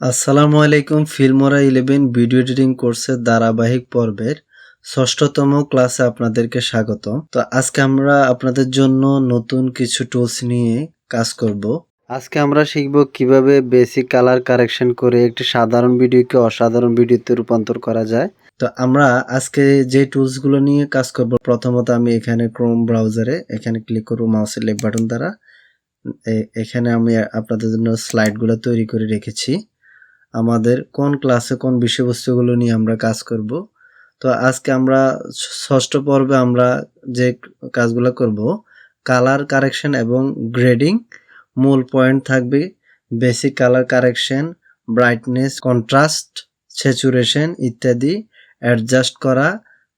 আসসালামু আলাইকুম, Filmora eleven video editing কোর্সের ধারাবাহিক পর্বের ষষ্ঠতম ক্লাসে আপনাদেরকে স্বাগত। তো আজকে আমরা আপনাদের জন্য নতুন কিছু টুলস নিয়ে কাজ করব। আজকে আমরা শিখব কীভাবে বেসিক কালার কারেকশন করে একটি সাধারণ ভিডিওকে অসাধারণ ভিডিওতে রূপান্তর করা যায়। তো আমরা আজকে যে টুলসগুলো নিয়ে কাজ করব, প্রথমত আমি এখানে ক্রোম ব্রাউজারে এখানে ক্লিক করব মাউসের লেফট বাটন দ্বারা। এখানে আমি আপনাদের জন্য স্লাইডগুলো তৈরি করে রেখেছি। আমাদের কোন ক্লাসে কোন বিষয়বস্তুগুলো নিয়ে আমরা কাজ করব। তো আজকে আমরা ষষ্ঠ পর্বে আমরা যে কাজগুলো করব কালার কারেকশন এবং গ্রেডিং মূল পয়েন্ট থাকবে basic colour correction brightness contrast saturation ইত্যাদি অ্যাডজাস্ট করা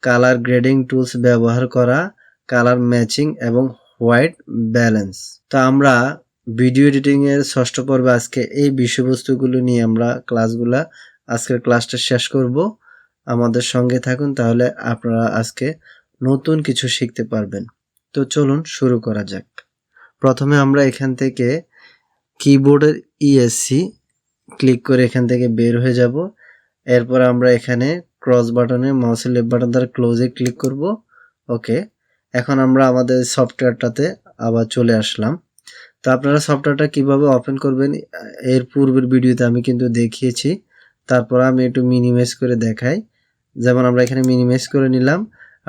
কালার গ্রেডিং টুলস ব্যবহার করা কালার ম্যাচিং এবং হোয়াইট ব্যালেন্স তো আমরা ভিডিও এডিটিং এর ষষ্ঠ পর্বে আজকে এই বিষয়বস্তুগুলো নিয়ে আমরা ক্লাসগুলা, আজকের ক্লাসটা শেষ করব। আমাদের সঙ্গে থাকুন তাহলে আপনারা আজকে নতুন কিছু শিখতে পারবেন। তো চলুন শুরু করা যাক। প্রথমে আমরা এখান থেকে কিবোর্ডের ইএসসি ক্লিক করে এখান থেকে বের হয়ে যাব। এরপর আমরা এখানে ক্রস বাটনে মাউসের লেফট বাটন দ্বারা ক্লোজে ক্লিক করব। ওকে এখন আমরা আমাদের সফটওয়্যারটাতে আবার চলে আসলাম। তো আপনারা সফটওয়্যারটা কীভাবে ওপেন করবেন, এর পূর্বের ভিডিওতে আমি কিন্তু দেখিয়েছি। তারপর আমি একটু মিনিমাইজ করে দেখাই। যেমন আমরা এখানে মিনিমাইজ করে নিলাম।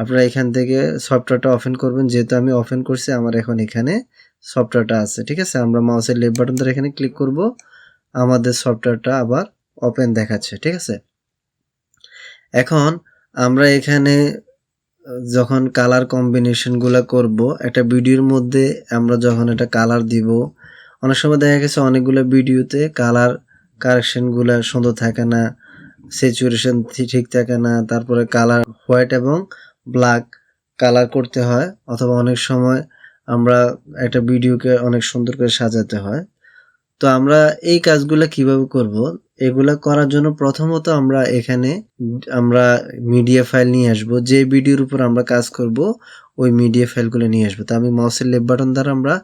আপনারা এখান থেকে সফটওয়্যারটা ওপেন করবেন। যেহেতু আমি ওপেন করছি, আমার এখন এখানে সফটওয়্যারটা আছে, ঠিক আছে? আমরা মাউসের লেফট বাটন ধরে এখানে ক্লিক করব। আমাদের সফটওয়্যারটা আবার ওপেন দেখাচ্ছে, ঠিক আছে? এখন আমরা এখানে যখন কালার কম্বিনেশনগুলো করব, একটা ভিডিওর মধ্যে আমরা যখন এটা কালার দিব, অনেক সময় দেখা গেছে অনেকগুলো ভিডিওতে কালার কারেকশনগুলো সুন্দর থাকে না স্যাচুরেশন ঠিক থাকে না, তারপরে কালার হোয়াইট এবং ব্ল্যাক কালার করতে হয়, অথবা অনেক সময় আমরা একটা ভিডিওকে অনেক সুন্দর করে সাজাতে হয়। তো আমরা এই কাজগুলো কীভাবে করব? এগুলা করার জন্য প্রথমত আমরা এখানে, আমরা মিডিয়া ফাইল নিয়ে আসব। যে ভিডিওর উপর আমরা কাজ করব, ওই মিডিয়া ফাইলগুলো নিয়ে আসব। তো আমি মাউসের লেফট বাটন দ্বারা আমরা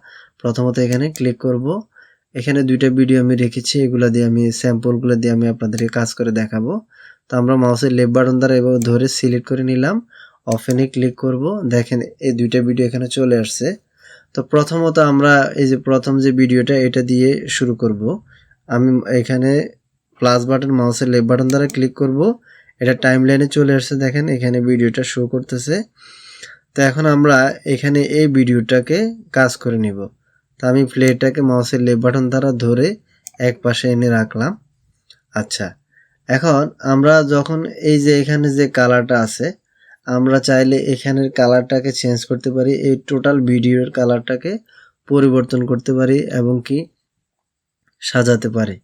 প্রথমত এখানে ক্লিক করব। এখানে দুইটা ভিডিও আমি রেখেছি, এগুলো দিয়ে আমি স্যাম্পলগুলো দিয়ে আমি আপনাদেরকে কাজ করে দেখাবো। তো আমরা মাউসের লেফট বাটন দ্বারা এভাবে ধরে সিলেক্ট করে নিলাম। অফেনে ক্লিক করব। দেখেন, এই দুইটা ভিডিও এখানে চলে আসছে। তো প্রথমত আমরা এই যে প্রথম যে ভিডিওটা এটা দিয়ে শুরু করব। আমি এখানে প্লাস বাটন মাউসের লেফট বাটন দ্বারা ক্লিক করব। এটা টাইম লাইনে চলে আসছে, দেখেন এখানে ভিডিওটা শো করতেছে। তো এখন আমরা এখানে এই ভিডিওটাকে কাজ করে নিব। তো আমি প্লেটাকে মাউসের লেফট বাটন দ্বারা ধরে এক পাশে এনে রাখলাম। আচ্ছা এখন আমরা যখন এই যে এখানে যে কালারটা আছে, আমরা চাইলে এখানের কালারটাকে চেঞ্জ করতে পারি, এই টোটাল ভিডিওর কালারটাকে পরিবর্তন করতে পারি এবং কি সাজাতে পারি।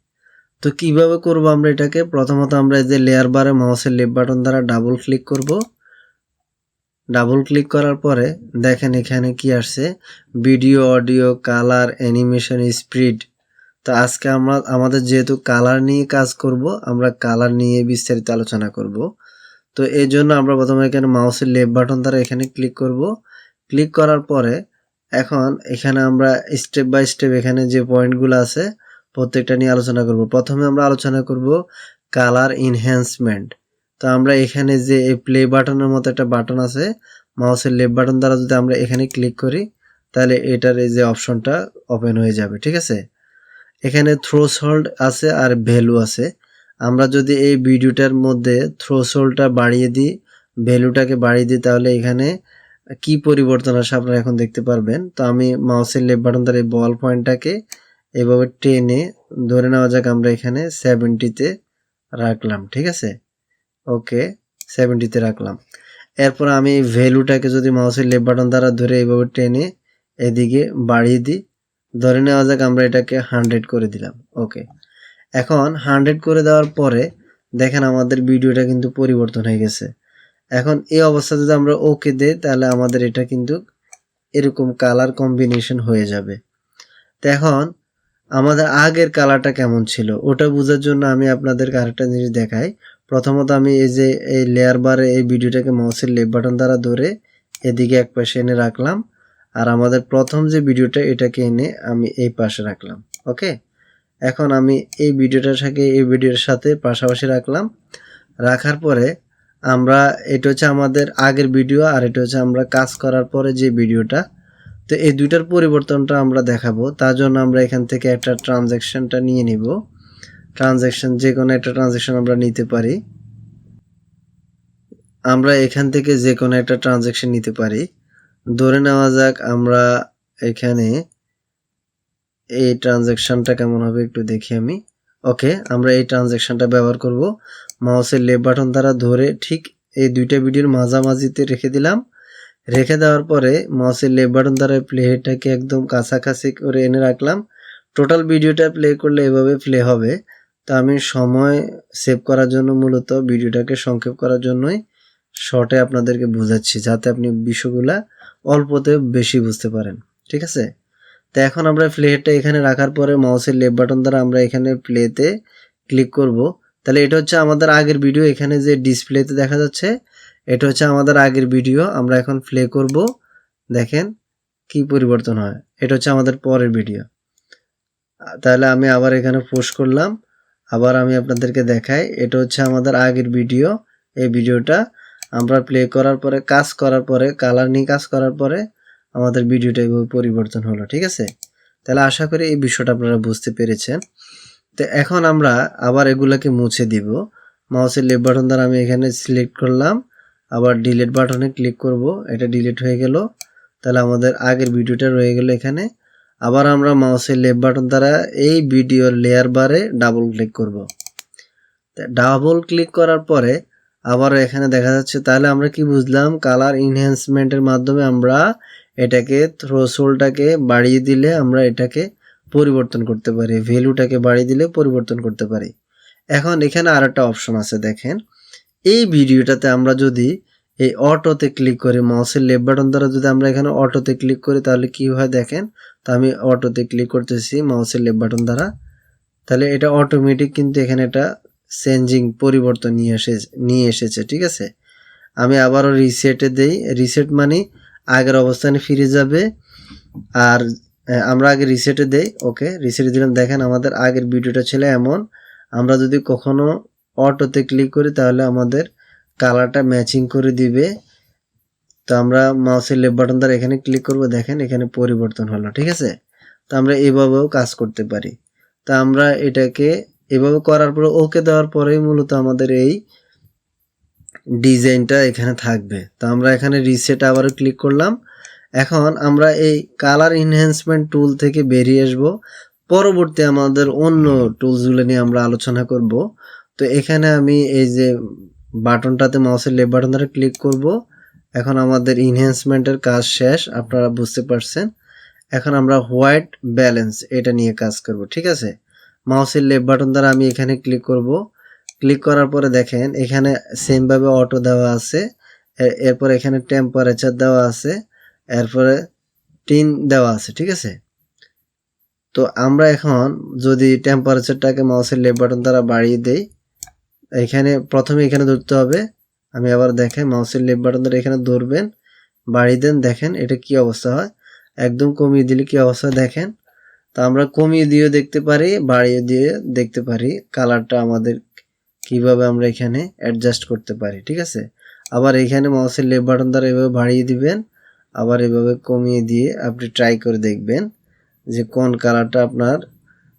তো কীভাবে করব আমরা এটাকে? প্রথমত আমরা এই যে লেয়ার বারে মাউসের লেফট বাটন দ্বারা ডাবল ক্লিক করব। ডাবল ক্লিক করার পরে দেখেন এখানে কি আসছে? Video audio colour animation speed তো আজকে আমরা, আমাদের যেহেতু কালার নিয়ে কাজ করব, আমরা কালার নিয়ে বিস্তারিত আলোচনা করব। তো এই জন্য আমরা প্রথমে এখানে মাউসের লেফট বাটন দ্বারা এখানে ক্লিক করব। ক্লিক করার পরে এখন এখানে আমরা স্টেপ বাই স্টেপ এখানে যে পয়েন্টগুলো আছে প্রত্যেকটা নিয়ে আলোচনা করব। প্রথমে আমরা আলোচনা করব কালার ইনহ্যান্সমেন্ট তো আমরা এখানে যে এই প্লে বাটনের মতো একটা বাটন আছে মাউসের লেফট বাটন দ্বারা যদি আমরা এখানে ক্লিক করি, তাহলে এটার এই যে অপশনটা ওপেন হয়ে যাবে, ঠিক আছে? এখানে থ্রোসহোল্ড আছে আর ভ্যালু আছে। আমরা যদি এই ভিডিওটার মধ্যে থ্রোসোলটা বাড়িয়ে দিই ভ্যালুটাকে বাড়িয়ে দিই, তাহলে এখানে কি পরিবর্তন আসে আপনারা এখন দেখতে পারবেন। তো আমি মাউসের লেফট বাটন দ্বারা এই বল পয়েন্টটাকে এভাবে টেনে ধরে নেওয়া যাক আমরা এখানে সেভেন্টিতে রাখলাম, ঠিক আছে? ওকে সেভেন্টিতে রাখলাম। এরপর আমি ভ্যালুটাকে যদি মাউসের লেফট বাটন দ্বারা ধরে এইভাবে টেনে এদিকে বাড়িয়ে দিই, ধরে নেওয়া যাক আমরা এটাকে হান্ড্রেড করে দিলাম। ওকে এখন হান্ড্রেড করে দেওয়ার পরে দেখেন আমাদের ভিডিওটা কিন্তু পরিবর্তন হয়ে গেছে। এখন এই অবস্থা যদি আমরা ওকে দেই, তাহলে আমাদের এটা কিন্তু এরকম কালার কম্বিনেশন হয়ে যাবে। তো এখন আমাদের আগের কালারটা কেমন ছিল? ওটা বোঝার জন্য আমি আপনাদেরকে আরেকটা জিনিস দেখাই। প্রথমত আমি এই যে এই লেয়ার বারে এই ভিডিওটাকে মাউসের লেফট বাটন দ্বারা ধরে এদিকে এক পাশে এনে রাখলাম। আর আমাদের প্রথম যে ভিডিওটা, এটাকে এনে আমি এই পাশে রাখলাম ওকে এখন আমি এই ভিডিওটার সাথে, এই ভিডিওর সাথে পাশাপাশি রাখলাম। রাখার পরে আমরা, এটা হচ্ছে আমাদের আগের ভিডিও আর এটা হচ্ছে আমরা কাজ করার পরে যে ভিডিওটা তো এই দুইটার পরিবর্তনটা আমরা দেখাবো। তার জন্য আমরা এখান থেকে একটা ট্রানজ্যাকশনটা নিয়ে নিব। ট্রানজ্যাকশন যে কোনো একটা ট্রানজ্যাকশন আমরা নিতে পারি। আমরা এখান থেকে যে কোনো একটা ট্রানজ্যাকশন নিতে পারি। ধরে নেওয়া যাক আমরা এখানে এই ট্রানজ্যাকশনটা কেমন হবে একটু দেখি আমি। ওকে আমরা এই ট্রানজ্যাকশনটা ব্যবহার করব। মাউসের লেফট বাটন দ্বারা ধরে ঠিক এই দুইটা ভিডিওর মাঝামাঝিতে রেখে দিলাম। রেখে দেওয়ার পরে মাউসের লেফট বাটন দ্বারা প্লেটাকে একদম কাছাকাছি করে এনে রাখলাম। টোটাল ভিডিওটা প্লে করলে এভাবে প্লে হবে। তো আমি সময় সেভ করার জন্য মূলত ভিডিওটাকে সংক্ষেপ করার জন্যই শর্টে আপনাদেরকে বোঝাচ্ছি, যাতে আপনি বিষয়গুলা অল্পতে বেশি বুঝতে পারেন। ঠিক আছে? তো এখন আমরা প্লেটা এখানে রাখার পরে মাউসের লেফট বাটন দ্বারা আমরা এখানে প্লেতে ক্লিক করব। তাহলে এটা হচ্ছে আমাদের আগের ভিডিও এখানে যে ডিসপ্লেতে দেখা যাচ্ছে এটা হচ্ছে আমাদের আগের ভিডিও আমরা এখন প্লে করব। দেখেন কি পরিবর্তন হয়। এটা হচ্ছে আমাদের পরের ভিডিও তাহলে আমি আবার এখানে পোস্ট করলাম। আবার আমি আপনাদেরকে দেখাই, এটা হচ্ছে আমাদের আগের ভিডিও এই ভিডিওটা আমরা প্লে করার পরে, কাজ করার পরে কালার নিয়ে কাজ করার পরে, আমাদের ভিডিওটা এভাবে পরিবর্তন হলো, ঠিক আছে? তাহলে আশা করি এই বিষয়টা আপনারা বুঝতে পেরেছেন। তো এখন আমরা আবার এগুলাকে মুছে দিব। মাউসের লেফট বাটন দ্বারা আমি এখানে সিলেক্ট করলাম। আবার ডিলিট বাটনে ক্লিক করব। এটা ডিলিট হয়ে গেল। তাহলে আমাদের আগের ভিডিওটা রয়ে গেল এখানে। আবার আমরা মাউসের লেফট বাটন দ্বারা এই ভিডিওর লেয়ার বারে ডাবল ক্লিক করব। ডাবল ক্লিক করার পরে আবার এখানে দেখা যাচ্ছে, তাহলে আমরা কি বুঝলাম? কালার ইনহ্যান্সমেন্টের মাধ্যমে আমরা এটাকে থ্রোসোলটাকে বাড়িয়ে দিলে আমরা এটাকে পরিবর্তন করতে পারি। ভ্যালুটাকে বাড়িয়ে দিলে পরিবর্তন করতে পারি। এখন এখানে আর একটা অপশন আছে দেখেন। এই ভিডিওটাতে আমরা যদি এই অটোতে ক্লিক করি, মাউসের লেফট বাটন দ্বারা যদি আমরা এখানে অটোতে ক্লিক করি, তাহলে কি হয় দেখেন? তো আমি অটোতে ক্লিক করতেছি মাউসের লেফট বাটন দ্বারা। তাহলে এটা অটোমেটিক কিন্তু এখানে এটা চেঞ্জিং পরিবর্তন নিয়ে এসে নিয়ে এসেছে, ঠিক আছে? আমি আবারও রিসেটে দেই। রিসেট মানে আগের অবস্থানে ফিরে যাবে। আর আমরা আগে রিসেটে দেই। ওকে রিসেটে দিলাম। দেখেন আমাদের আগের ভিডিওটা ছিল এমন। আমরা যদি কখনো অটোতে ক্লিক করি, তাহলে আমাদের কালারটা ম্যাচিং করে দিবে। তো আমরা মাউসের লেফট বাটন দ্বারা এখানে ক্লিক করব, দেখেন এখানে পরিবর্তন হলো, ঠিক আছে? তো আমরা এভাবেও কাজ করতে পারি। তা আমরা এটাকে এভাবে করার পরে ওকে দেওয়ার পরেই মূলত আমাদের এই ডিজাইনটা এখানে থাকবে। তো আমরা এখানে রিসেট আবারও ক্লিক করলাম। এখন আমরা এই কালার এনহ্যান্সমেন্ট টুল থেকে বেরিয়ে আসব। পরবর্তী আমাদের অন্য টুলসগুলো নিয়ে আমরা আলোচনা করব। তো এখানে আমি এই যে বাটনটাতে মাউসের লেফট বাটন ধরে ক্লিক করব। এখন আমাদের ইনহ্যান্সমেন্টের কাজ শেষ, আপনারা বুঝতে পারছেন। এখন আমরা হোয়াইট ব্যালেন্স এটা নিয়ে কাজ করব, ঠিক আছে? মাউসের লেফট বাটন দ্বারা আমি এখানে ক্লিক করব। ক্লিক করার পরে দেখেন, এখানে সেমভাবে অটো দেওয়া আছে। এরপর এখানে টেম্পারেচার দেওয়া আছে। এরপরে টিন দেওয়া আছে, ঠিক আছে? তো আমরা এখন যদি টেম্পারেচারটাকে মাউসের লেফট বাটন দ্বারা বাড়িয়ে দেই এখানে প্রথমে এখানে ধরতে হবে। আমি আবার দেখেন, মাউসের লেফট বাটন দ্বারা এখানে ধরবেন। বাড়িয়ে দেন, দেখেন এটা কি অবস্থা হয়। একদম কমিয়ে দিলে কি অবস্থা দেখেন। তো আমরা কমিয়ে দিয়েও দেখতে পারি, বাড়িয়ে দিয়ে দেখতে পারি কালারটা আমাদের কীভাবে আমরা এখানে অ্যাডজাস্ট করতে পারি, ঠিক আছে? আবার এখানে মাউসের লেফট বাটন দ্বারা এভাবে বাড়িয়ে দিবেন। আবার এভাবে কমিয়ে দিয়ে আপনি ট্রাই করে দেখবেন যে কোন কালারটা আপনার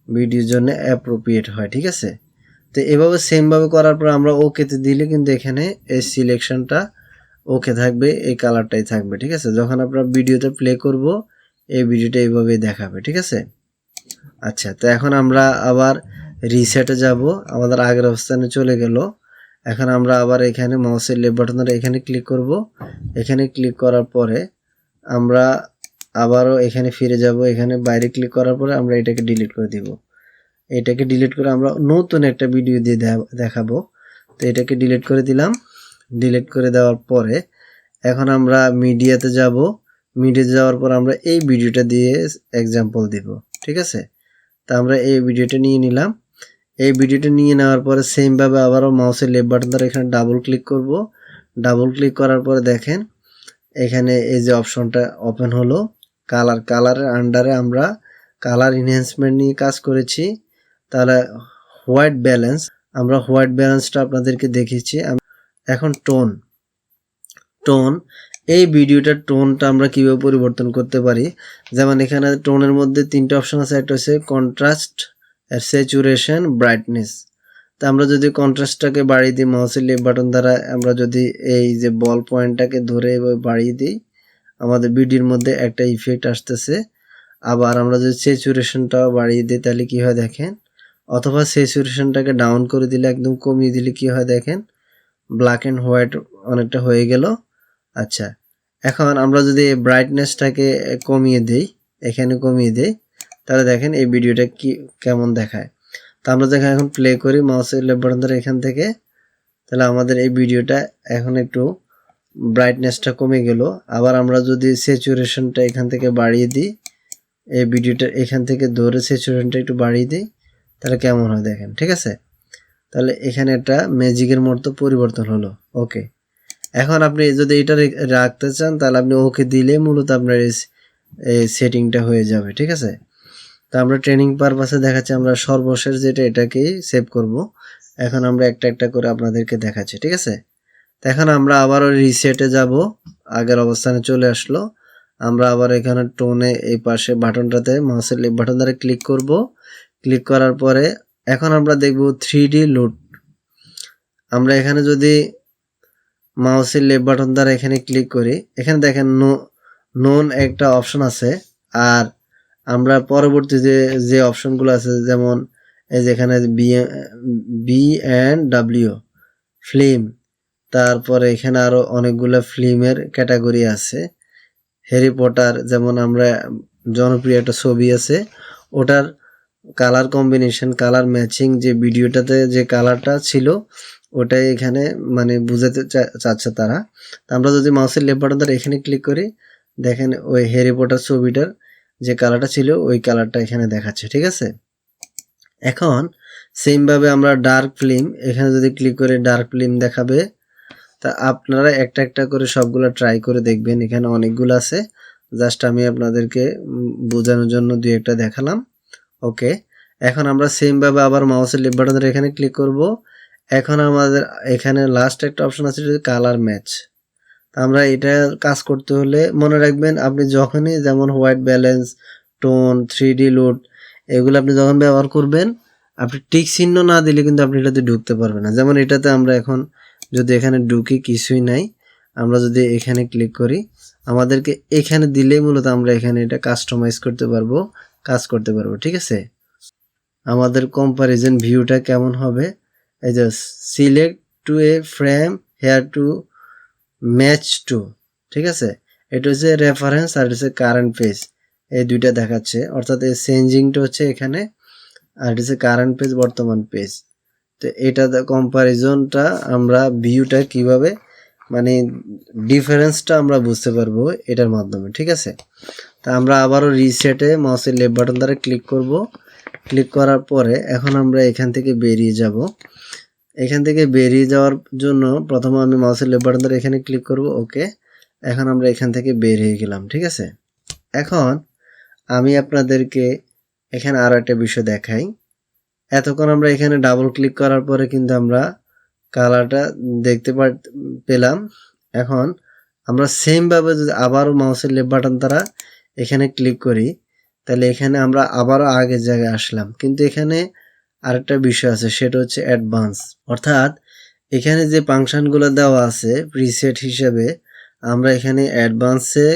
ভিডিওর জন্য অ্যাপ্রোপ্রিয়েট হয়, ঠিক আছে? তো এভাবে সেমভাবে করার পর আমরা ওকেতে দিলে কিন্তু এখানে এই সিলেকশনটা ওকে থাকবে, এই কালারটাই থাকবে, ঠিক আছে? যখন আপনার ভিডিওতে প্লে করব, এই ভিডিওটা এইভাবেই দেখাবে, ঠিক আছে? আচ্ছা তো এখন আমরা আবার রিসেটে যাব, আমাদের আগের অবস্থানে চলে গেল। এখন আমরা আবার এখানে মাউসের লেফট বাটন ধরে এখানে ক্লিক করব। এখানে ক্লিক করার পরে আমরা আবারও এখানে ফিরে যাব, এখানে বাইরে ক্লিক করার পরে আমরা এটাকে ডিলিট করে দিব। এটাকে ডিলিট করে আমরা নতুন একটা ভিডিও দিয়ে দেখাবো। তো এটাকে ডিলিট করে দিলাম। ডিলিট করে দেওয়ার পরে এখন আমরা মিডিয়াতে যাব। মিডিয়াতে যাওয়ার পর আমরা এই ভিডিওটা দিয়ে এক্সাম্পল দিব। ঠিক আছে? তা আমরা এই ভিডিওটা নিয়ে নিলাম। এই ভিডিওটা নিয়ে নেওয়ার পরে সেমভাবে আবারও মাউসের লেফট বাটন দ্বারা এখানে ডাবল ক্লিক করব। ডাবল ক্লিক করার পরে দেখেন, এখানে এই যে অপশনটা ওপেন হলো। কালার কালারের আন্ডারে আমরা কালার এনহ্যান্সমেন্ট নিয়ে কাজ করেছি। তাহলে হোয়াইট ব্যালেন্স, আমরা হোয়াইট ব্যালেন্সটা আপনাদেরকে দেখিয়েছি। এখন টোন। টোন, এই ভিডিওটার টোনটা আমরা কীভাবে পরিবর্তন করতে পারি? যেমন এখানে টোনের মধ্যে তিনটে অপশন আছে, একটা হচ্ছে কন্ট্রাস্ট স্যাচুরেশন ব্রাইটনেস তা আমরা যদি কন্ট্রাস্টটাকে বাড়িয়ে দিই মাউসের লেফট বাটন দ্বারা আমরা যদি এই যে বল পয়েন্টটাকে ধরে এভাবে বাড়িয়ে দিই, আমাদের ভিডিওর মধ্যে একটা ইফেক্ট আসতেছে। আবার আমরা যদি স্যাচুরেশনটাও বাড়িয়ে দিই, তাহলে কী হয় দেখেন? অথবা স্যাচুরেশনটাকে ডাউন করে দিলে একদম কমিয়ে দিলে কি হয় দেখেন? ব্ল্যাক অ্যান্ড হোয়াইট অনেকটা হয়ে গেল। আচ্ছা এখন আমরা যদি ব্রাইটনেসটাকে কমিয়ে দিই, এখানে কমিয়ে দিই, তাহলে দেখেন এই ভিডিওটা কি, কেমন দেখায়। তো আমরা যখন এখন প্লে করি মাউসের লেফট এখান থেকে, তাহলে আমাদের এই ভিডিওটা এখন একটু ব্রাইটনেসটা কমে গেল। আবার আমরা যদি স্যাচুরেশনটা এখান থেকে বাড়িয়ে দিই, এই ভিডিওটা এখান থেকে ধরে স্যাচুরেশনটা একটু বাড়িয়ে দিই তাহলে কেমন হয় দেখেন, ঠিক আছে? তাহলে এখানে একটা ম্যাজিকের মতো পরিবর্তন হলো ওকে এখন আপনি যদি এটা রাখতে চান, তাহলে আপনি ওকে দিলে মূলত আপনার এই সেটিংটা হয়ে যাবে, ঠিক আছে? তো আমরা ট্রেনিং পারপাসে দেখাচ্ছি, আমরা সর্বশেষ যেটা এটাকেই সেভ করব। এখন আমরা একটা একটা করে আপনাদেরকে দেখাচ্ছি, ঠিক আছে? তো এখন আমরা আবারও রিসেটে যাব, আগের অবস্থানে চলে আসলো। আমরা আবার এখানে টোনে এই পাশে বাটনটাতে মাউসের বাটন দ্বারা ক্লিক করব। ক্লিক করার পরে এখন আমরা দেখব থ্রি ডি লুট আমরা এখানে যদি মাউসের লেফট বাটন দ্বারা এখানে ক্লিক করি, এখানে দেখেন নো নোন একটা অপশন আছে। আর আমরা পরবর্তী যে যে অপশনগুলো আছে, যেমন এই যেখানে B B and W film তারপরে এখানে আরও অনেকগুলো ফিল্মের ক্যাটাগরি আছে। হ্যারি পটার যেমন আমরা জনপ্রিয় একটা ছবি আছে, ওটার কালার কম্বিনেশন কালার ম্যাচিং যে ভিডিওটাতে যে কালারটা ছিল, ওটাই এখানে মানে বুঝাতে চাচ্ছে তারা। আমরা যদি মাউসের লেফট বাটন এখানে ক্লিক করি, দেখেন ওই হ্যারি পটার ছবিটার যে কালারটা ছিল, ওই কালারটা এখানে দেখাচ্ছে, ঠিক আছে? এখন সেম ভাবে আমরা ডার্ক ফিল্ম এখানে যদি ক্লিক করে ডার্ক ফিল্ম দেখাবে, তা আপনারা একটা একটা করে সবগুলো ট্রাই করে দেখবেন, এখানে অনেকগুলো আছে। জাস্ট আমি আপনাদেরকে বোঝানোর জন্য দুই একটা দেখালাম। ওকে, এখন আমরা সেম ভাবে আবার মাউসের লেফট বাটনের এখানে ক্লিক করব। এখন আমাদের এখানে লাস্ট একটা অপশন আছে কালার ম্যাচ আমরা এটা কাজ করতে হলে মনে রাখবেন আপনি যখনই যেমন white balance tone three D load এগুলো আপনি যখন ব্যবহার করবেন, আপনি টিক চিহ্ন না দিলে কিন্তু আপনি এটাতে ঢুকতে পারবেন না। যেমন এটাতে আমরা এখন যদি এখানে ঢুকি কিছুই নাই, আমরা যদি এখানে ক্লিক করি, আমাদেরকে এখানে দিলেই মূলত আমরা এখানে এটা কাস্টমাইজ করতে পারব। কাজ করতে পারব, ঠিক আছে? আমাদের কম্পারিজন ভিউটা কেমন হবে? এই যে select to a frame here to match to ঠিক আছে? এটা হচ্ছে রেফারেন্স আর হচ্ছে কারেন্ট পেজ এই দুইটা দেখাচ্ছে, অর্থাৎ এই চেঞ্জিংটা হচ্ছে এখানে আর এটা হচ্ছে কারেন্ট পেজ বর্তমান পেজ তো এটা কম্পারিজনটা আমরা ভিউটা কীভাবে মানে ডিফারেন্সটা আমরা বুঝতে পারব এটার মাধ্যমে, ঠিক আছে? তা আমরা আবারও রিসেটে মাউসের লেফট বাটন দ্বারা ক্লিক করব। ক্লিক করার পরে এখন আমরা এখান থেকে বেরিয়ে যাব। এখান থেকে বেরিয়ে যাওয়ার জন্য প্রথমে আমি মাউসের লেফট বাটন দ্বারা এখানে ক্লিক করব ওকে এখন আমরা এখান থেকে বের হয়ে গেলাম, ঠিক আছে? এখন আমি আপনাদেরকে এখানে আরও একটা বিষয় দেখাই। এতক্ষণ আমরা এখানে ডাবল ক্লিক করার পরে কিন্তু আমরা কালারটা দেখতে পেলাম। এখন আমরা সেমভাবে যদি আবারও মাউসের লেফট বাটন দ্বারা এখানে ক্লিক করি, তাহলে এখানে আমরা আবারও আগের জায়গায় আসলাম। কিন্তু এখানে আরেকটা বিষয় আছে, সেটা হচ্ছে অ্যাডভান্স অর্থাৎ এখানে যে ফাংশনগুলো দেওয়া আছে প্রিসেট হিসেবে, আমরা এখানে অ্যাডভান্সে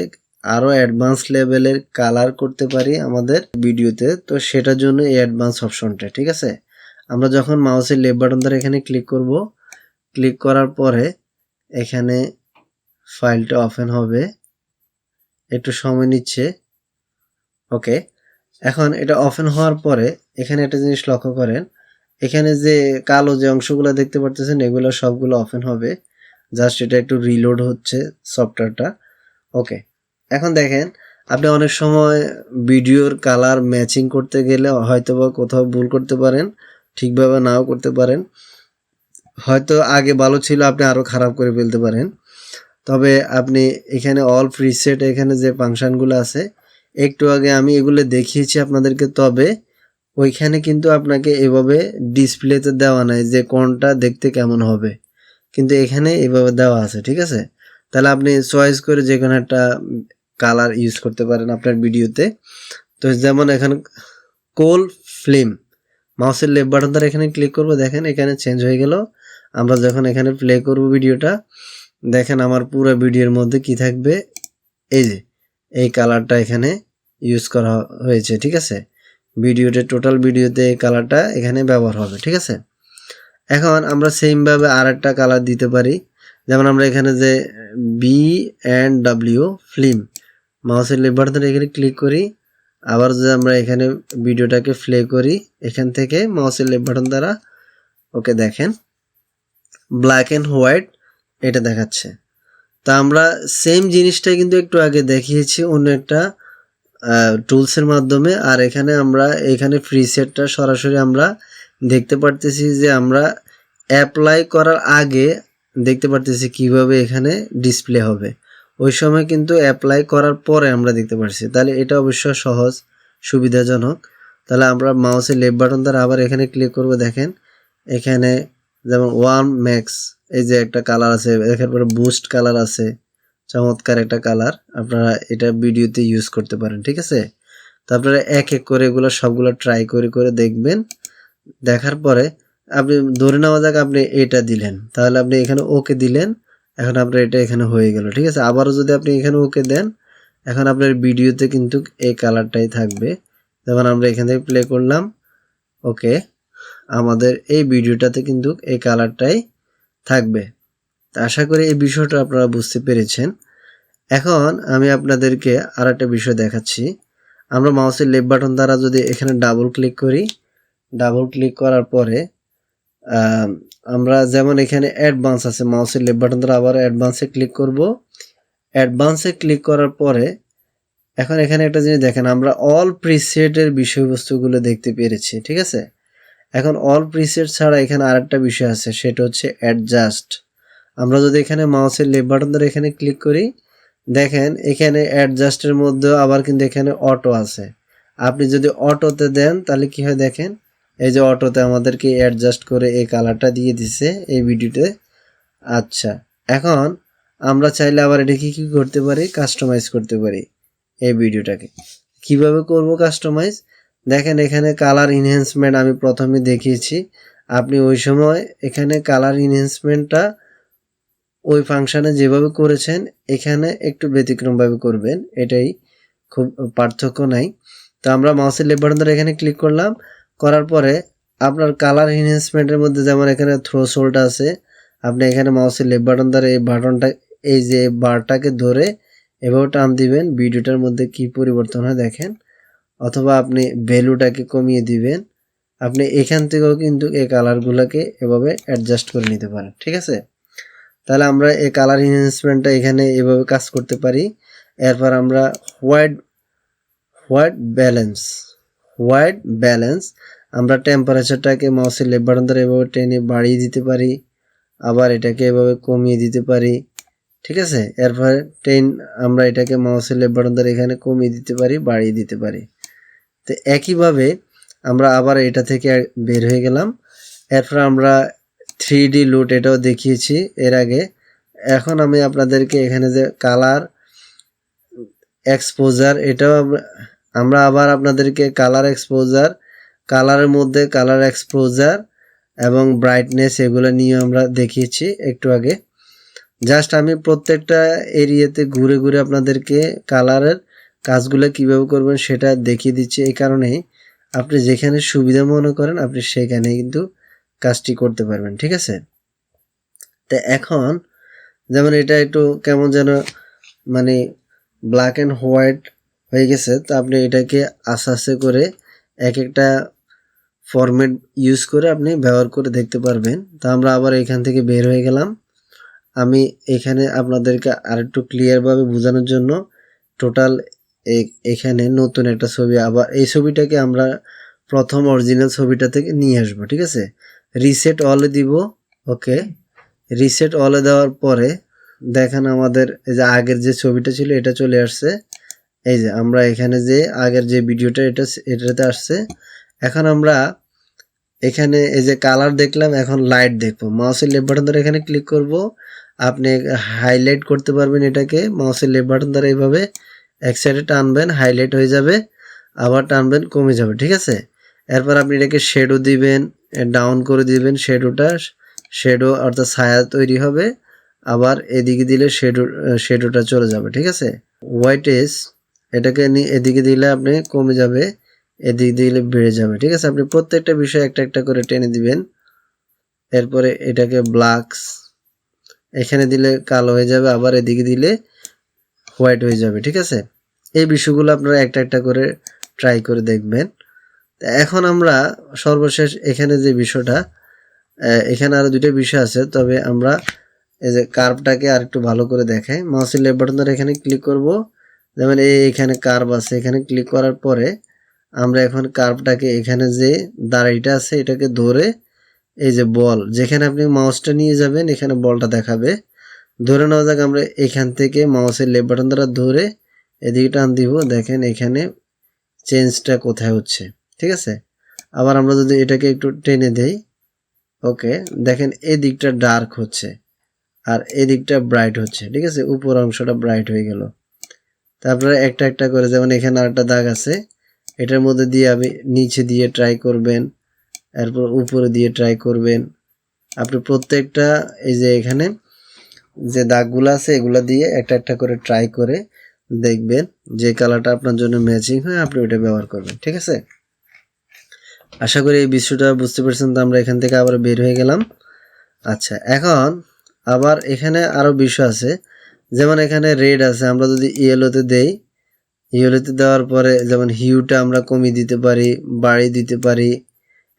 আরও অ্যাডভান্স লেভেলের কালার করতে পারি আমাদের ভিডিওতে তো সেটার জন্য এই অ্যাডভান্স অপশনটা ঠিক আছে? আমরা যখন মাউসের লেফট বাটন দ্বারা এখানে ক্লিক করব ক্লিক করার পরে এখানে ফাইলটা ওপেন হবে। একটু সময় নিচ্ছে। ওকে এখন এটা ওপেন হওয়ার পরে এখানে একটা জিনিস লক্ষ্য করেন। এখানে যে কালো যে অংশগুলো দেখতে পারতেছেন, এগুলো সবগুলো অফেন হবে। জাস্ট এটা একটু রিলোড হচ্ছে সফটওয়্যারটা ওকে এখন দেখেন, আপনি অনেক সময় ভিডিওর কালার ম্যাচিং করতে গেলে হয়তো বা কোথাও ভুল করতে পারেন, ঠিকভাবে নাও করতে পারেন। হয়তো আগে ভালো ছিল, আপনি আরও খারাপ করে ফেলতে পারেন। তবে আপনি এখানে অল প্রিসেট এখানে যে ফাংশনগুলো আছে, একটু আগে আমি এগুলো দেখিয়েছি আপনাদেরকে, তবে ওইখানে কিন্তু আপনাকে এভাবে ডিসপ্লেতে দেওয়া নাই যে কোনটা দেখতে কেমন হবে। কিন্তু এখানে এভাবে দেওয়া আছে, ঠিক আছে? তাহলে আপনি চয়েস করে যে কোনো একটা কালার ইউজ করতে পারেন আপনার ভিডিওতে। তো যেমন এখানে কোল ফিল্ম মাউসের লেফট বাটন দ্বারা এখানে ক্লিক করব, দেখেন এখানে চেঞ্জ হয়ে গেল। আমরা যখন এখানে প্লে করব ভিডিওটা দেখেন আমার পুরো ভিডিওর মধ্যে কি থাকবে? এই যে, এই কালারটা এখানে ইউজ করা হয়েছে, ঠিক আছে? ভিডিওতে টোটাল ভিডিওতে এই কালারটা এখানে ব্যবহার হবে, ঠিক আছে? এখন আমরা সেমভাবে আর একটা কালার দিতে পারি। যেমন আমরা এখানে যে বি অ্যান্ড ডাব্লিউ ফিল্ম মাউসের লেফট বাটন এখানে ক্লিক করি। আবার যদি আমরা এখানে ভিডিওটাকে প্লে করি, এখান থেকে মাউসের লেফট দ্বারা, ওকে দেখেন। ব্ল্যাক অ্যান্ড হোয়াইট এটা দেখাচ্ছে। তা আমরা সেম জিনিসটাই কিন্তু একটু আগে দেখিয়েছি অন্য একটা টুলসের মাধ্যমে। আর এখানে আমরা, এখানে ফ্রি সেটটা সরাসরি আমরা দেখতে পারতেছি যে আমরা অ্যাপ্লাই করার আগে দেখতে পারতেছি কীভাবে এখানে ডিসপ্লে হবে। ওই সময় কিন্তু অ্যাপ্লাই করার পরে আমরা দেখতে পারছি। তাহলে এটা অবশ্য সহজ, সুবিধাজনক। তাহলে আমরা মাউসের লেফট বাটন দ্বারা আবার এখানে ক্লিক করব, দেখেন। এখানে যেমন ওয়ান ম্যাক্স, এই যে একটা কালার আছে এখানে পরে বুস্ট কালার আছে, চমৎকার একটা কালার, আপনারা এটা ভিডিওতে ইউজ করতে পারেন, ঠিক আছে? তো আপনারা এক এক করে এগুলো সবগুলো ট্রাই করে করে দেখবেন, দেখার পরে আপনি ধরে নেওয়া যাক আপনি এটা দিলেন, তাহলে আপনি এখানে ওকে দিলেন, এখন আপনার এটা এখানে হয়ে গেল, ঠিক আছে? আবারও যদি আপনি এখানে ওকে দেন, এখন আপনার ভিডিওতে কিন্তু এই কালারটাই থাকবে, যেমন আমরা এখান থেকে প্লে করলাম ওকে আমাদের এই ভিডিওটাতে কিন্তু এই কালারটাই থাকবে। আশা করি এই বিষয়টা আপনারা বুঝতে পেরেছেন। এখন আমি আপনাদেরকে আর একটা বিষয় দেখাচ্ছি। আমরা মাউসের লেফট বাটন দ্বারা যদি এখানে ডাবল ক্লিক করি ডাবল ক্লিক করার পরে আমরা যেমন এখানে অ্যাডভান্স আছে, মাউসের লেফট বাটন দ্বারা আবার অ্যাডভান্সে ক্লিক করব। অ্যাডভান্সে ক্লিক করার পরে, এখন এখানে একটা জিনিস দেখেন, আমরা অল প্রিসেটের বিষয়বস্তুগুলো দেখতে পেরেছি, ঠিক আছে? এখন অল প্রিসেট ছাড়া এখানে আরেকটা বিষয় আছে, সেটা হচ্ছে অ্যাডজাস্ট আমরা যদি এখানে মাউসের লেফট বাটন ধরে এখানে ক্লিক করি, দেখেন এখানে অ্যাডজাস্টের মধ্যেও আবার কিন্তু এখানে অটো আছে। আপনি যদি অটোতে দেন, তাহলে কি হয় দেখেন, এই যে অটোতে আমাদেরকে অ্যাডজাস্ট করে এই কালারটা দিয়ে দিছে এই ভিডিওতে আচ্ছা এখন আমরা চাইলে আবার এটাকে কি করতে পারি? কাস্টমাইজ করতে পারি এই ভিডিওটাকে কীভাবে করব কাস্টমাইজ দেখেন এখানে কালার ইনহ্যান্সমেন্ট আমি প্রথমে দেখিয়েছি। আপনি ওই সময় এখানে কালার ইনহ্যান্সমেন্টটা ওই ফাংশানে যেভাবে করেছেন, এখানে একটু ব্যতিক্রমভাবে করবেন, এটাই খুব পার্থক্য নাই। তো আমরা মাউসের বাটন ধরে এখানে ক্লিক করলাম, করার পরে আপনার কালার এনহেন্সমেন্টের মধ্যে যেমন এখানে থ্রো সোল্ড আছে, আপনি এখানে মাউসের লেফট বাটন দ্বারা এই বাটনটা এই যে বারটাকে ধরে এভাবে টান দিবেন ভিডিওটার মধ্যে কি পরিবর্তন হয় দেখেন। অথবা আপনি ভ্যালুটাকে কমিয়ে দিবেন, আপনি এখান থেকেও কিন্তু এই কালারগুলোকে এভাবে অ্যাডজাস্ট করে নিতে পারেন, ঠিক আছে? তাহলে আমরা এই কালার এনহেন্সমেন্টটা এখানে এভাবে কাজ করতে পারি। এরপর আমরা white white balance white balance আমরা টেম্পারেচারটাকে মাউসের লেফট বাটন ধরে এভাবে টেনে বাড়িয়ে দিতে পারি, আবার এটাকে এভাবে কমিয়ে দিতে পারি, ঠিক আছে? এরপর টেন, আমরা এটাকে মাউসের লেফট বাটন ধরে এখানে কমিয়ে দিতে পারি, বাড়িয়ে দিতে পারি। তো একইভাবে আমরা আবার এটা থেকে বের হয়ে গেলাম। এরপর আমরা থ্রি ডি লুট এটাও দেখিয়েছি এর আগে। এখন আমি আপনাদেরকে এখানে যে কালার এক্সপোজার এটাও আমরা- আবার আপনাদেরকে কালার এক্সপোজার কালারের মধ্যে কালার এক্সপোজার এবং ব্রাইটনেস এগুলো নিয়ে আমরা দেখিয়েছি একটু আগে। জাস্ট আমি প্রত্যেকটা এরিয়াতে ঘুরে ঘুরে আপনাদেরকে কালারের কাজগুলো কীভাবে করবেন সেটা দেখিয়ে দিচ্ছি। এই কারণেই আপনি যেখানে সুবিধা মনে করেন, আপনি সেখানে কিন্তু কাজটি করতে পারবেন, ঠিক আছে? তো এখন যেমন এটা একটু কেমন যেন মানে ব্ল্যাক অ্যান্ড হোয়াইট হয়ে গেছে, তো আপনি এটাকে আস্তে আস্তে করে এক একটা ফরম্যাট ইউজ করে আপনি ব্যবহার করে দেখতে পারবেন। তো আমরা আবার এখান থেকে বের হয়ে গেলাম। আমি এখানে আপনাদেরকে আরেকটু ক্লিয়ারভাবে বোঝানোর জন্য টোটাল এখানে নতুন একটা ছবি, আবার এই ছবিটাকে আমরা প্রথম অরিজিনাল ছবিটা থেকে নিয়ে আসব, ঠিক আছে? রিসেট অলে দিব ওকে রিসেট অলে দেওয়ার পরে দেখেন আমাদের এই যে আগের যে ছবিটা ছিল, এটা চলে আসছে। এই যে আমরা এখানে যে আগের যে ভিডিওটা, এটা এটাতে আসছে। এখন আমরা এখানে এই যে কালার দেখলাম, এখন লাইট দেখব। মাউসের লেফট বাটন ধরে এখানে ক্লিক করব। আপনি হাইলাইট করতে পারবেন এটাকে মাউসের লেফট বাটন ধরে এইভাবে এক সাইডে টানবেন হাইলাইট হয়ে যাবে, আবার টানবেন, কমে যাবে, ঠিক আছে? এরপর আপনি এটাকে শেডো দিবেন ডাউন করে দিবেন শেডোটা শেডো অর্থাৎ ছায়া তৈরি হবে, আবার এদিকে দিলে শেডো শেডোটা চলে যাবে, ঠিক আছে? হোয়াইটেস এটাকে এদিকে দিলে আপনি কমে যাবে, এদিকে দিলে বেড়ে যাবে, ঠিক আছে? আপনি প্রত্যেকটা বিষয় একটা একটা করে টেনে দিবেন। এরপরে এটাকে ব্ল্যাকস এখানে দিলে কালো হয়ে যাবে, আবার এদিকে দিলে হোয়াইট হয়ে যাবে, ঠিক আছে? এই বিষয়গুলো আপনারা একটা একটা করে ট্রাই করে দেখবেন। এখন আমরা সর্বশেষ এখানে যে বিষয়টা এখানে আরও দুটো বিষয় আছে, তবে আমরা এই যে কার্ভটাকে আর একটু ভালো করে দেখাই। মাউসের লেফট বাটন এখানে ক্লিক করব। যেমন এই এখানে কার্ভ আছে, এখানে ক্লিক করার পরে আমরা এখন কার্ভটাকে এখানে যে দাঁড়িটা আছে, এটাকে ধরে এই যে বল, যেখানে আপনি মাউসটা নিয়ে যাবেন, এখানে বলটা দেখাবে। ধরে নেওয়া যাক আমরা এখান থেকে মাউসের লেফট বাটন দ্বারা ধরে এদিকে টান দিব। দেখেন এখানে চেঞ্জটা কোথায় হচ্ছে, ঠিক আছে? আবার আমরা যদি এটাকে একটু টেনে দেই ওকে দেখেন এই দিকটা ডার্ক হচ্ছে আর এই দিকটা ব্রাইট হচ্ছে, ঠিক আছে? উপর অংশটা ব্রাইট হয়ে গেল। তারপরে একটা একটা করে, যেমন এখানে আরেকটা দাগ আছে, এটার মধ্যে দিয়ে আপনি নিচে দিয়ে ট্রাই করবেন, এরপর উপরে দিয়ে ট্রাই করবেন। আপনি প্রত্যেকটা এই যে এখানে যে দাগগুলো আছে, এগুলা দিয়ে একটা একটা করে ট্রাই করে দেখবেন যে কালারটা আপনার জন্য ম্যাচিং হয়, আপনি ওটা ব্যবহার করবেন, ঠিক আছে? আশা করি এই বিষয়টা বুঝতে পেরেছেন, তো আমরা এখান থেকে আবার বের হয়ে গেলাম। আচ্ছা এখন আবার এখানে আরও বিষয় আছে, যেমন এখানে রেড আছে, আমরা যদি ইয়েলোতে দেই ইয়েলোতে দেওয়ার পরে যেমন হিউটা আমরা কমিয়ে দিতে পারি, বাড়িয়ে দিতে পারি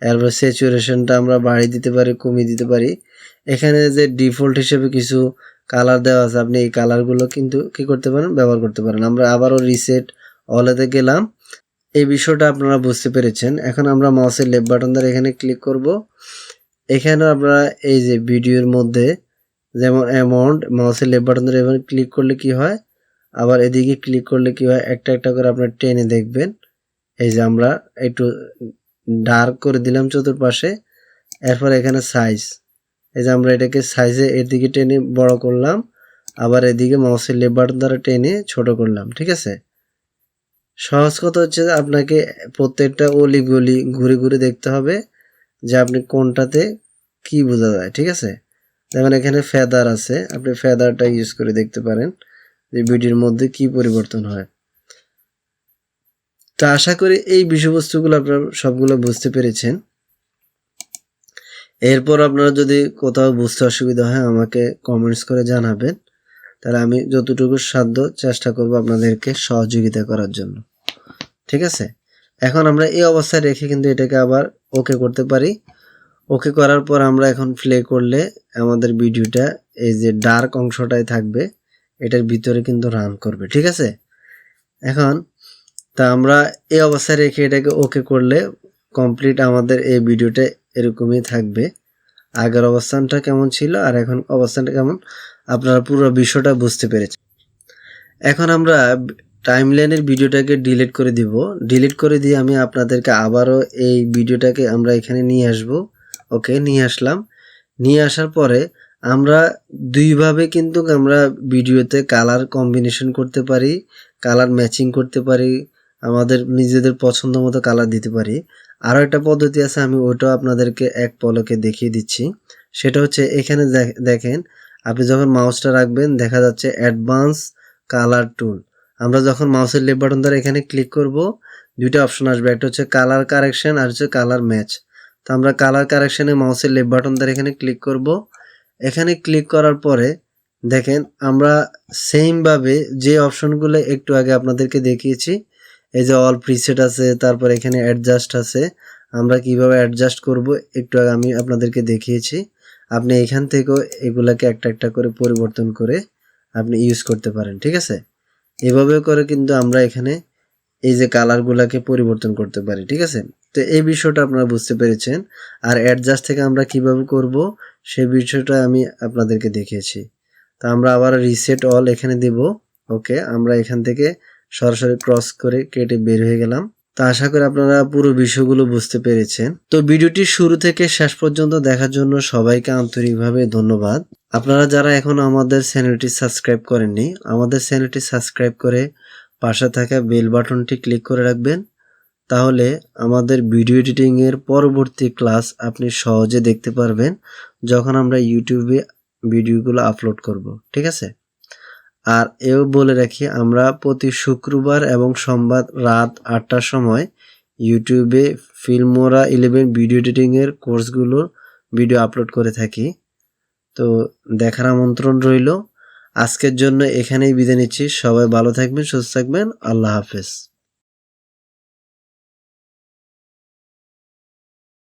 এরপর স্যাচুরেশনটা আমরা বাড়িয়ে দিতে পারি, কমিয়ে দিতে পারি। এখানে যে ডিফল্ট হিসেবে কিছু কালার দেওয়া আছে, আপনি এই কালারগুলো কিন্তু কি করতে পারেন? ব্যবহার করতে পারেন। আমরা আবারও রিসেট অলেতে গেলাম। এই বিষয়টা আপনারা বুঝতে পেরেছেন। এখন আমরা মাউসের লেফট বাটন দ্বারা এখানে ক্লিক করব। এখানে আপনারা এই যে ভিডিওর মধ্যে যেমন অ্যামাউন্ট মাউসের লেফট বাটন ধরে এখানে ক্লিক করলে কি হয়? আবার এদিকে ক্লিক করলে কি হয়? একটা একটা করে আপনার টেনে দেখবেন। এই যে আমরা একটু ডার্ক করে দিলাম চতুর্পাশে। এরপর এখানে সাইজ এই যে আমরা এটাকে সাইজে এদিকে টেনে বড় করলাম, আবার এদিকে মাউসের লেবার দ্বারা টেনে ছোট করলাম, ঠিক আছে? সহজ কথা হচ্ছে আপনাকে প্রত্যেকটা অলি গলি ঘুরে ঘুরে দেখতে হবে যে আপনি কোনটাতে কি বোঝা যায়, ঠিক আছে? যেমন এখানে ফেদার আছে, আপনি ফেদারটা ইউজ করে দেখতে পারেন যে ভিডিওর মধ্যে কি পরিবর্তন হয়। তো আশা করি এই বিষয়বস্তুগুলো আপনারা সবগুলো বুঝতে পেরেছেন। এরপর আপনারা যদি কোথাও বুঝতে অসুবিধা হয়, আমাকে কমেন্টস করে জানাবেন। তাহলে আমি যতটুকু সাধ্য চেষ্টা করব আপনাদেরকে সহযোগিতা করার জন্য। ঠিক আছে? এখন আমরা এই অবস্থায় রেখে কিন্তু এটাকে আবার ওকে করতে পারি। ওকে করার পর আমরা এখন প্লে করলে আমাদের ভিডিওটা এই যে ডার্ক অংশটাই থাকবে, এটার ভিতরে কিন্তু রান করবে। ঠিক আছে? এখন তা আমরা এই অবস্থায় রেখে এটাকে ওকে করলে কমপ্লিট আমাদের এই ভিডিওটা এরকমই থাকবে। আগের অবস্থানটা কেমন ছিল আর এখন অবস্থানটা কেমন, আপনারা পুরো বিষয়টা বুঝতে পেরেছেন। এখন আমরা টাইমলাইনের ভিডিওটাকে ডিলিট করে দিব। ডিলিট করে দিয়ে আমি আপনাদেরকে আবারও এই ভিডিওটাকে আমরা এখানে নিয়ে আসব। ওকে নিয়ে আসলাম। নিয়ে আসার পরে আমরা দুইভাবে কিন্তু আমরা ভিডিওতে কালার কম্বিনেশন করতে পারি কালার ম্যাচিং করতে পারি আমাদের নিজেদের পছন্দ মতো কালার দিতে পারি। আরও একটা পদ্ধতি আছে, আমি ওইটাও আপনাদেরকে এক পলকে দেখিয়ে দিচ্ছি। সেটা হচ্ছে এখানে দেখ- দেখেন, আপনি যখন মাউসটা রাখবেন, দেখা যাচ্ছে অ্যাডভান্স কালার টুল আমরা যখন মাউসের লেফট বাটন দ্বারা এখানে ক্লিক করব, দুইটা অপশন আসবে। একটা হচ্ছে কালার কারেকশন আর হচ্ছে কালার ম্যাচ তো আমরা কালার কারেকশানে মাউসের লেফট বাটন দ্বারা এখানে ক্লিক করব। এখানে ক্লিক করার পরে, দেখেন, আমরা সেম ভাবে যে অপশনগুলো একটু আগে আপনাদেরকে দেখিয়েছি এই যে অল প্রিসেট আছে, তারপর এখানে অ্যাডজাস্ট আছে। আমরা কীভাবে অ্যাডজাস্ট করব, একটু আগে আমি আপনাদেরকে দেখিয়েছি। আপনি এখান থেকেও এগুলাকে একটা একটা করে পরিবর্তন করে আপনি ইউজ করতে পারেন, ঠিক আছে? এভাবে করে কিন্তু আমরা এখানে এই যে কালারগুলাকে পরিবর্তন করতে পারি, ঠিক আছে? তো এই বিষয়টা আপনারা বুঝতে পেরেছেন। আর অ্যাডজাস্ট থেকে আমরা কীভাবে করব, সেই বিষয়টা আমি আপনাদেরকে দেখিয়েছি। তো আমরা আবার রিসেট অল এখানে দেব। ওকে আমরা এখান থেকে সরাসরি ক্রস করে কেটে বের হয়ে গেলাম। তো আশা করি আপনারা পুরো বিষয়গুলো বুঝতে পেরেছেন। তো ভিডিওটি শুরু থেকে শেষ পর্যন্ত দেখার জন্য সবাইকে আন্তরিকভাবে ধন্যবাদ। আপনারা যারা এখন আমাদের চ্যানেলটি সাবস্ক্রাইব করেননি, আমাদের চ্যানেলটি সাবস্ক্রাইব করে পাশে থাকা বেল বাটনটি ক্লিক করে রাখবেন। তাহলে আমাদের ভিডিও এডিটিং এর পরবর্তী ক্লাস আপনি সহজে দেখতে পারবেন যখন আমরা ইউটিউবে ভিডিওগুলো আপলোড করব। ঠিক আছে? আর এও বলে রাখি, আমরা প্রতি শুক্রবার এবং সোমবার রাত আটটার সময় ইউটিউবে ফিল্মোরা ইলেভেন ভিডিও এডিটিংয়ের কোর্সগুলোর ভিডিও আপলোড করে থাকি। তো দেখার আমন্ত্রণ রইল। আজকের জন্য এখানেই বিদায় নিচ্ছি। সবাই ভালো থাকবেন, সুস্থ থাকবেন। আল্লাহ হাফেজ।